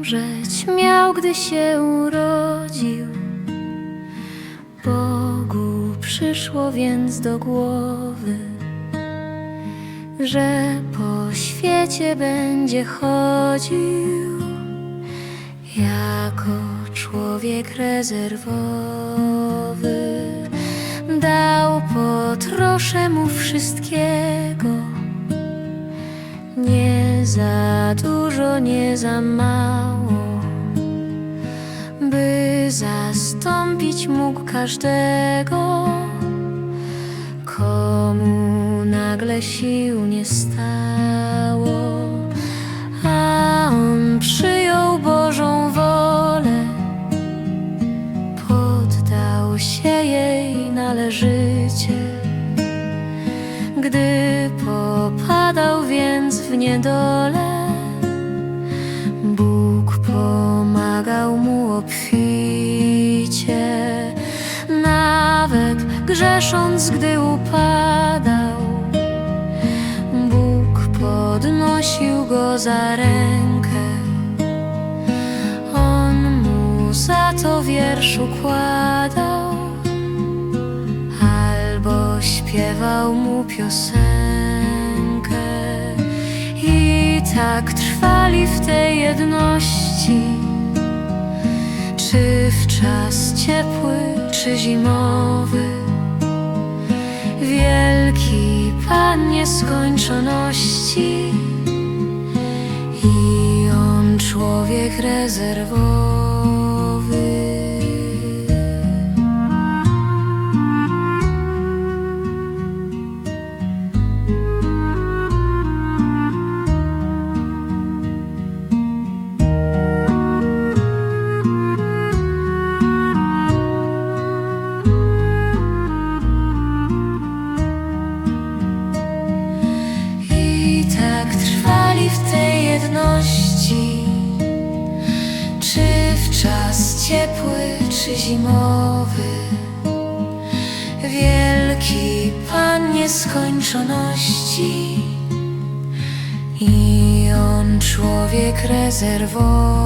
umrzeć miał, gdy się urodził. Bogu przyszło więc do głowy, że po świecie będzie chodził jako człowiek rezerwowy. Dał po trosze mu wszystkiego. Nie za dużo, nie za mało, by zastąpić mógł każdego, komu nagle sił nie stało, a on przyjął Bożą wolę, poddał się jej należycie. Gdy popadał więc w niedole, Bóg pomagał mu obficie. Nawet grzesząc, gdy upadał, Bóg podnosił go za rękę. On mu za to wiersz układał śpiewał mu piosenkę. I tak trwali w tej jedności, czy w czas ciepły, czy zimowy. Wielki Pan nieskończoności i on człowiek rezerwowy. W tej jedności, czy w czas ciepły, czy zimowy. Wielki Pan nieskończoności i on człowiek rezerwowy.